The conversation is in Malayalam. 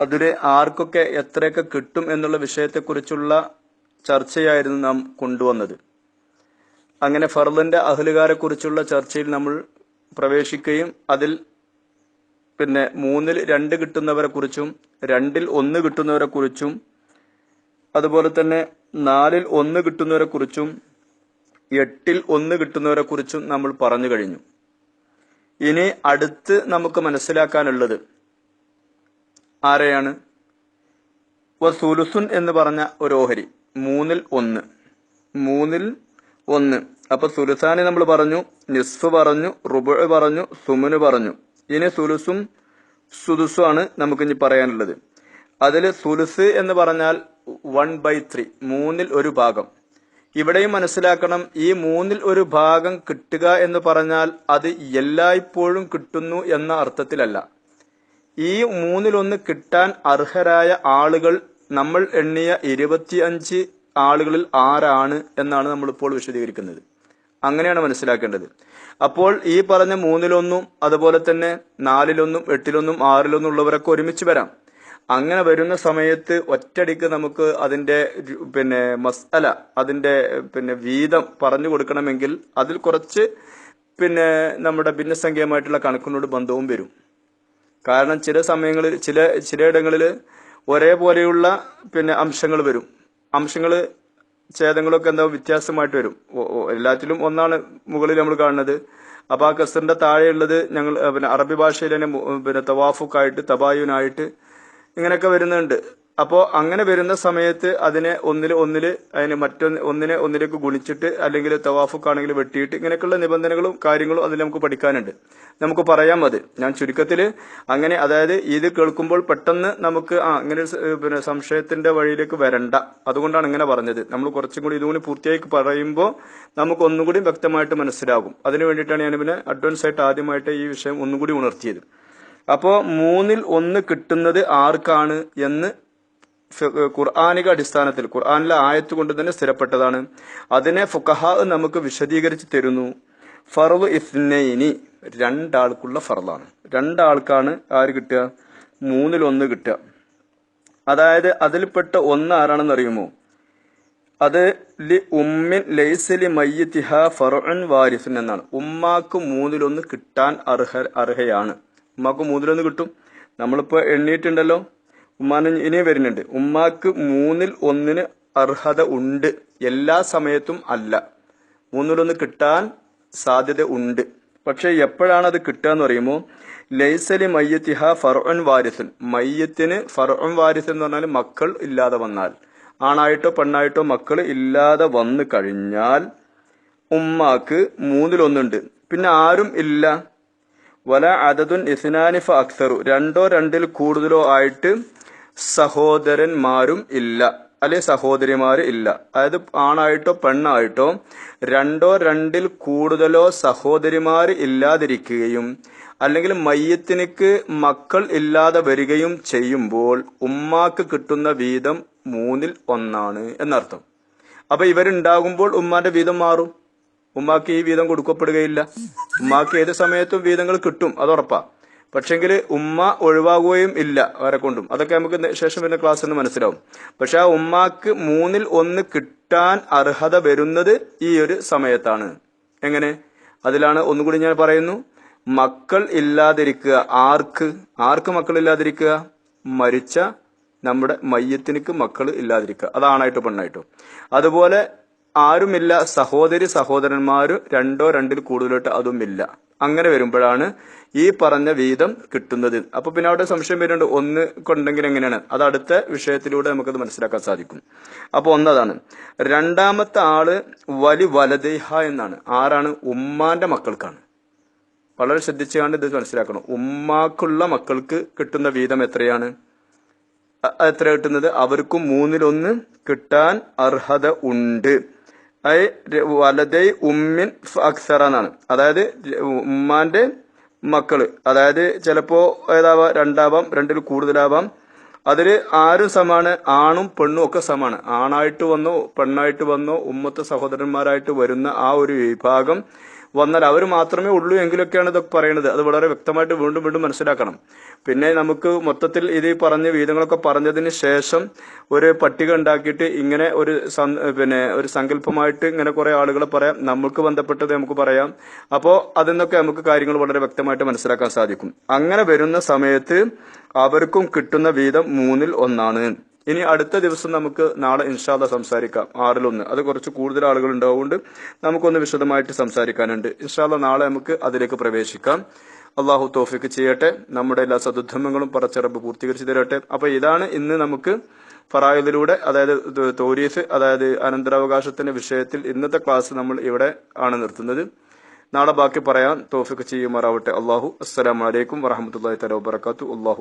അതിന് ആർക്കൊക്കെ എത്രയൊക്കെ കിട്ടും എന്നുള്ള വിഷയത്തെക്കുറിച്ചുള്ള ചർച്ചയായിരുന്നു നാം കൊണ്ടുവന്നത്. അങ്ങനെ ഫർദിന്റെ അഹലുകാരെ കുറിച്ചുള്ള ചർച്ചയിൽ നമ്മൾ പ്രവേശിക്കുകയും അതിൽ പിന്നെ മൂന്നിൽ രണ്ട് കിട്ടുന്നവരെ കുറിച്ചും രണ്ടിൽ ഒന്ന് കിട്ടുന്നവരെ കുറിച്ചും അതുപോലെ തന്നെ നാലിൽ ഒന്ന് കിട്ടുന്നവരെ കുറിച്ചും എട്ടിൽ ഒന്ന് കിട്ടുന്നവരെ കുറിച്ചും നമ്മൾ പറഞ്ഞു കഴിഞ്ഞു. ഇനി അടുത്ത് നമുക്ക് മനസ്സിലാക്കാനുള്ളത് ആരെയാണ്? വസുലുസുൻ എന്ന് പറഞ്ഞ ഒരു ഓഹരി മൂന്നിൽ ഒന്ന്. മൂന്നിൽ ഒന്ന്. അപ്പൊ സുലുസാനെ നമ്മൾ പറഞ്ഞു നിസ്ഫ് പറഞ്ഞു റുബു പറഞ്ഞു സുമുന് പറഞ്ഞു. ഇനി സുലുസും സുദുസും ആണ് നമുക്ക് ഇനി പറയാനുള്ളത്. അതിൽ സുലുസ് എന്ന് പറഞ്ഞാൽ വൺ ബൈ ത്രീ മൂന്നിൽ ഒരു ഭാഗം. ഇവിടെയും മനസ്സിലാക്കണം ഈ മൂന്നിൽ ഒരു ഭാഗം കിട്ടുക എന്ന് പറഞ്ഞാൽ അത് എല്ലായ്പ്പോഴും കിട്ടുന്നു എന്ന അർത്ഥത്തിലല്ല. ഈ മൂന്നിലൊന്ന് കിട്ടാൻ അർഹരായ ആളുകൾ നമ്മൾ എണ്ണിയ ഇരുപത്തിയഞ്ച് ആളുകളിൽ ആരാണ് എന്നാണ് നമ്മളിപ്പോൾ വിശദീകരിക്കുന്നത്. അങ്ങനെയാണ് മനസ്സിലാക്കേണ്ടത്. അപ്പോൾ ഈ പറഞ്ഞ മൂന്നിലൊന്നും അതുപോലെ തന്നെ നാലിലൊന്നും എട്ടിലൊന്നും ആറിലൊന്നും ഉള്ളവരൊക്കെ ഒരുമിച്ച് വരാം. അങ്ങനെ വരുന്ന സമയത്ത് ഒറ്റടിക്ക് നമുക്ക് അതിന്റെ പിന്നെ മസ്അല അതിന്റെ പിന്നെ വീതം പറഞ്ഞു കൊടുക്കണമെങ്കിൽ അതിൽ കുറച്ച് പിന്നെ നമ്മുടെ ഭിന്നസംഖ്യമായിട്ടുള്ള കണക്കിനോട് ബന്ധവും വരും. കാരണം ചില സമയങ്ങളിൽ ചില ചിലയിടങ്ങളിൽ ഒരേപോലെയുള്ള പിന്നെ അംശങ്ങൾ വരും. അംശങ്ങൾ ഛേദങ്ങളൊക്കെ എന്താ വ്യത്യാസമായിട്ട് വരും. എല്ലാത്തിലും ഒന്നാണ് മുകളിൽ നമ്മൾ കാണുന്നത്. അപ്പൊ ആ കസറിന്റെ താഴെയുള്ളത് ഞങ്ങൾ പിന്നെ അറബി ഭാഷയിൽ തന്നെ പിന്നെ തവാഫുക്കായിട്ട് തബായുനായിട്ട് ഇങ്ങനെയൊക്കെ വരുന്നുണ്ട്. അപ്പോൾ അങ്ങനെ വരുന്ന സമയത്ത് അതിനെ ഒന്നിൽ ഒന്നിൽ അതിന് മറ്റൊന്ന് ഒന്നിനെ ഒന്നിലേക്ക് ഗുണിച്ചിട്ട് അല്ലെങ്കിൽ തവാഫുക്കാണെങ്കിൽ വെട്ടിയിട്ട് ഇങ്ങനെയൊക്കെയുള്ള നിബന്ധനകളും കാര്യങ്ങളും അതിൽ നമുക്ക് പഠിക്കാനുണ്ട്. നമുക്ക് പറയാം അത്. ഞാൻ ചുരുക്കത്തിൽ അങ്ങനെ അതായത് ഇത് കേൾക്കുമ്പോൾ പെട്ടെന്ന് നമുക്ക് ആ അങ്ങനെ പിന്നെ സംശയത്തിന്റെ വഴിയിലേക്ക് വരണ്ട. അതുകൊണ്ടാണ് ഇങ്ങനെ പറഞ്ഞത്. നമ്മൾ കുറച്ചും കൂടി ഇതുകൂടി പൂർത്തിയായി പറയുമ്പോൾ നമുക്ക് ഒന്നും കൂടി വ്യക്തമായിട്ട് മനസ്സിലാകും. അതിനു വേണ്ടിയിട്ടാണ് ഞാൻ പിന്നെ അഡ്വാൻസ് ആയിട്ട് ആദ്യമായിട്ട് ഈ വിഷയം ഒന്നുകൂടി ഉണർത്തിയത്. അപ്പോൾ മൂന്നിൽ ഒന്ന് കിട്ടുന്നത് ആർക്കാണ് എന്ന് ഖുർആാനിക അടിസ്ഥാനത്തിൽ ഖുർആാനിലെ ആയത്ത് കൊണ്ട് തന്നെ സ്ഥിരപ്പെട്ടതാണ്. അതിനെ ഫുഖഹ നമുക്ക് വിശദീകരിച്ച് തരുന്നു. ഫറവ് ഇസ്നൈനി രണ്ടാൾക്കുള്ള ഫറലാണ് രണ്ടാൾക്കാണ് ആര് കിട്ടുക? മൂന്നിലൊന്ന് കിട്ടുക. അതായത് അതിൽപ്പെട്ട ഒന്ന് ആരാണെന്ന് അറിയുമോ? അത് ലി ഉമ്മിൻ ലൈസലി മയ്യത്തിഹ ഫറുൻ വാരിഫൻ എന്നാണ്. ഉമ്മാക്ക് മൂന്നിലൊന്ന് കിട്ടാൻ അർഹ അർഹയാണ്. ഉമ്മാക്ക് മൂന്നിലൊന്ന് കിട്ടും. നമ്മളിപ്പോൾ എണ്ണീട്ടുണ്ടല്ലോ ഉമ്മാന് ഇനിയും വരുന്നുണ്ട്. ഉമ്മാക്ക് മൂന്നിൽ ഒന്നിന് അർഹത ഉണ്ട്. എല്ലാ സമയത്തും അല്ല. മൂന്നിലൊന്ന് കിട്ടാൻ സാധ്യത ഉണ്ട്. പക്ഷേ എപ്പോഴാണ് അത് കിട്ടുക എന്ന് പറയുമ്പോൾ ലൈസലി മയ്യത്തിഹ ഫർഉൻ വാരിസുൻ. മയ്യത്തിന് ഫർഉൻ വാരിസൻ എന്ന് പറഞ്ഞാൽ മക്കൾ ഇല്ലാതെ വന്നാൽ. ആണായിട്ടോ പെണ്ണായിട്ടോ മക്കൾ ഇല്ലാതെ വന്നു കഴിഞ്ഞാൽ ഉമ്മാക്ക് മൂന്നിലൊന്നുണ്ട്. പിന്നെ ആരും ഇല്ല. വല അതതുൻ ഇസ്നാനിഫ അക്സറു. രണ്ടോ രണ്ടിൽ കൂടുതലോ ആയിട്ട് സഹോദരന്മാരും ഇല്ല. അല്ലെ സഹോദരിമാരും ഇല്ല. അതായത് ആണായിട്ടോ പെണ്ണായിട്ടോ രണ്ടോ രണ്ടിൽ കൂടുതലോ സഹോദരിമാർ ഇല്ലാതിരിക്കുകയും അല്ലെങ്കിൽ മയ്യത്തിനക്ക് മക്കൾ ഇല്ലാതെ വരികയും ചെയ്യുമ്പോൾ ഉമ്മാക്ക് കിട്ടുന്ന വീതം മൂന്നിൽ ഒന്നാണ് എന്നർത്ഥം. അപ്പൊ ഇവരുണ്ടാകുമ്പോൾ ഉമ്മാന്റെ വീതം മാറും. ഉമ്മാക്ക് ഈ വീതം കൊടുക്കപ്പെടുകയില്ല. ഉമ്മാക്ക് ഏത് സമയത്തും വീതങ്ങൾ കിട്ടും. അത് പക്ഷെങ്കിൽ ഉമ്മ ഒഴിവാകുകയും ഇല്ല വരെ കൊണ്ടും. അതൊക്കെ നമുക്ക് ശേഷം വരുന്ന ക്ലാസ് എന്ന് മനസ്സിലാവും. പക്ഷെ ആ ഉമ്മാക്ക് മൂന്നിൽ ഒന്ന് കിട്ടാൻ അർഹത വരുന്നത് ഈ ഒരു സമയത്താണ്. എങ്ങനെ? അതിലാണ് ഒന്നുകൂടി ഞാൻ പറയുന്നു. മക്കൾ ഇല്ലാതിരിക്കുക. ആർക്ക്? ആർക്ക് മക്കൾ ഇല്ലാതിരിക്കുക? മരിച്ച നമ്മുടെ മയ്യത്തിനക്ക് മക്കൾ ഇല്ലാതിരിക്കുക. അതാണായിട്ടോ പെണ്ണായിട്ടോ. അതുപോലെ ആരുമില്ല സഹോദരി സഹോദരന്മാര് രണ്ടോ രണ്ടിൽ കൂടുതലായിട്ട് അതുമില്ല. അങ്ങനെ വരുമ്പോഴാണ് ഈ പറഞ്ഞ വീതം കിട്ടുന്നത്. അപ്പൊ പിന്നെ അവിടെ സംശയം വരുന്നുണ്ട് ഒന്ന് കൊണ്ടെങ്കിൽ എങ്ങനെയാണ്? അത് അടുത്ത വിഷയത്തിലൂടെ നമുക്കത് മനസ്സിലാക്കാൻ സാധിക്കും. അപ്പൊ ഒന്നതാണ് രണ്ടാമത്തെ ആൾ വലി വലദേഹ എന്നാണ്. ആരാണ്? ഉമ്മാന്റെ മക്കൾക്കാണ്. വളരെ ശ്രദ്ധിച്ചുകൊണ്ട് ഇത് മനസ്സിലാക്കണം. ഉമ്മാക്കുള്ള മക്കൾക്ക് കിട്ടുന്ന വീതം എത്രയാണ്? എത്ര കിട്ടുന്നത്? അവർക്കും മൂന്നിലൊന്ന് കിട്ടാൻ അർഹത ഉണ്ട്. ഐ വലതൈ ഉമ്മിൻ അക്സറ എന്നാണ് അതായത് ഉമ്മാന്റെ മക്കൾ. അതായത് ചിലപ്പോ ഏതാവാം രണ്ടാവാം രണ്ടിൽ കൂടുതലാവാം. അതിൽ ആരും സമാണ്? ആണും പെണ്ണും ഒക്കെ സമാണ്. ആണായിട്ട് വന്നോ പെണ്ണായിട്ട് വന്നോ ഉമ്മത്തെ സഹോദരന്മാരായിട്ട് വരുന്ന ആ ഒരു വിഭാഗം വന്നാൽ അവർ മാത്രമേ ഉള്ളൂ എങ്കിലൊക്കെയാണ് ഇതൊക്കെ പറയുന്നത് അത് വളരെ വ്യക്തമായിട്ട് വീണ്ടും വീണ്ടും മനസ്സിലാക്കണം. പിന്നെ നമുക്ക് മൊത്തത്തിൽ ഇത് പറഞ്ഞ വീതങ്ങളൊക്കെ പറഞ്ഞതിന് ശേഷം ഒരു പട്ടിക ഉണ്ടാക്കിയിട്ട് ഇങ്ങനെ ഒരു പിന്നെ ഒരു സങ്കല്പമായിട്ട് ഇങ്ങനെ കുറെ ആളുകളെ പറയാം. നമുക്ക് ബന്ധപ്പെട്ടത് നമുക്ക് പറയാം. അപ്പോൾ അതിൽ നിന്നൊക്കെ നമുക്ക് കാര്യങ്ങൾ വളരെ വ്യക്തമായിട്ട് മനസ്സിലാക്കാൻ സാധിക്കും. അങ്ങനെ വരുന്ന സമയത്ത് അവർക്കും കിട്ടുന്ന വീതം മൂന്നിൽ ഒന്നാണ്. ഇനി അടുത്ത ദിവസം നമുക്ക് നാളെ ഇൻഷാല്ല സംസാരിക്കാം ആറിലൊന്ന്. അത് കുറച്ച് കൂടുതൽ ആളുകൾ ഉണ്ടാവുകൊണ്ട് നമുക്കൊന്ന് വിശദമായിട്ട് സംസാരിക്കാനുണ്ട്. ഇൻഷാല്ല നാളെ നമുക്ക് അതിലേക്ക് പ്രവേശിക്കാം. അള്ളാഹു തോഫിക്ക് ചെയ്യട്ടെ. നമ്മുടെ എല്ലാ സദുദ്ധമങ്ങളും പറച്ചിറപ്പ് പൂർത്തീകരിച്ചു തരട്ടെ. അപ്പൊ ഇതാണ് ഇന്ന് നമുക്ക് ഫറായിദിലൂടെ അതായത് തോരീഫ് അതായത് അനന്തരാവകാശത്തിന്റെ വിഷയത്തിൽ ഇന്നത്തെ ക്ലാസ് നമ്മൾ ഇവിടെ ആണ് നിർത്തുന്നത്. നാളെ ബാക്കി പറയാൻ തോഫിക്ക് ചെയ്യുമാറാവട്ടെ. അള്ളാഹു അസ്സലാമലൈക്കും വറഹമത്തല്ലാഹി തല വബർക്കാത്തു അള്ളാഹു